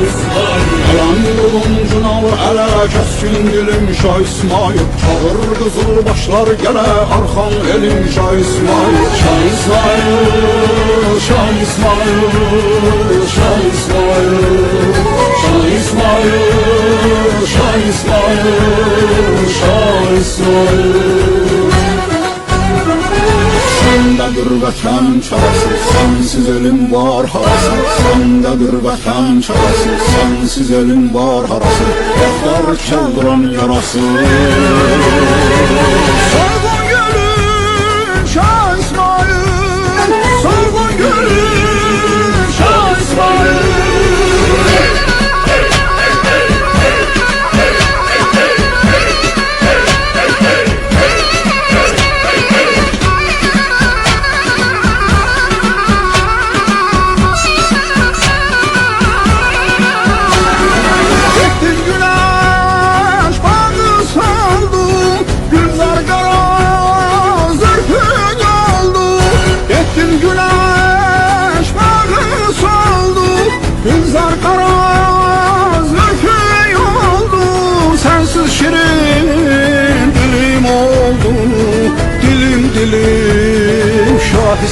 Yalan buluncuna vur ele keskin dilim Şah İsmail. Çağır kızıl başlar gele arkan elim Şah İsmail. Şah İsmail Şah İsmail Şah İsmail. Şah İsmail Şah İsmail Şah İsmail. Sandadır vatan çabası Sensiz ölüm var harası. Sandadır vatan çabası Sensiz ölüm var harası. Yoklar çaldıran yarası.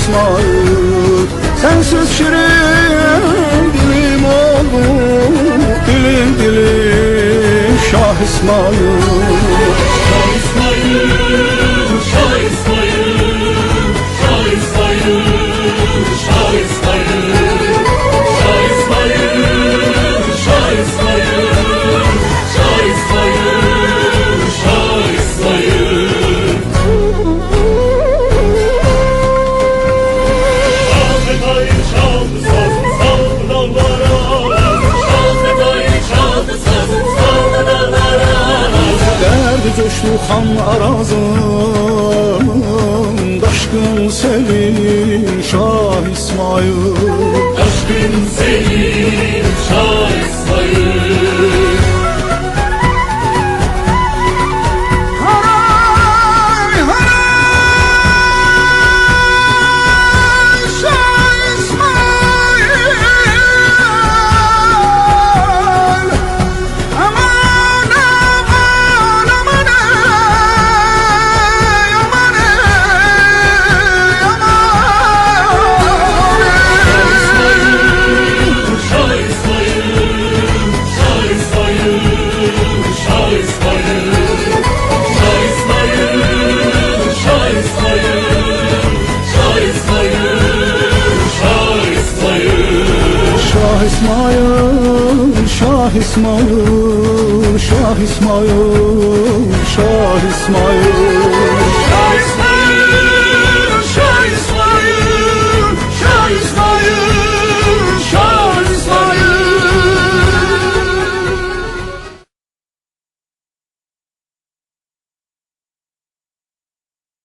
İsmail Sensiz şirin dilim oldu Dilim dilim Şah İsmail Cöşluxan arazın Daşkın senin Şah İsmail. Daşkın senin Şah İsmail. Şah İsmail, Şah İsmail, Şah İsmail. Şah İsmail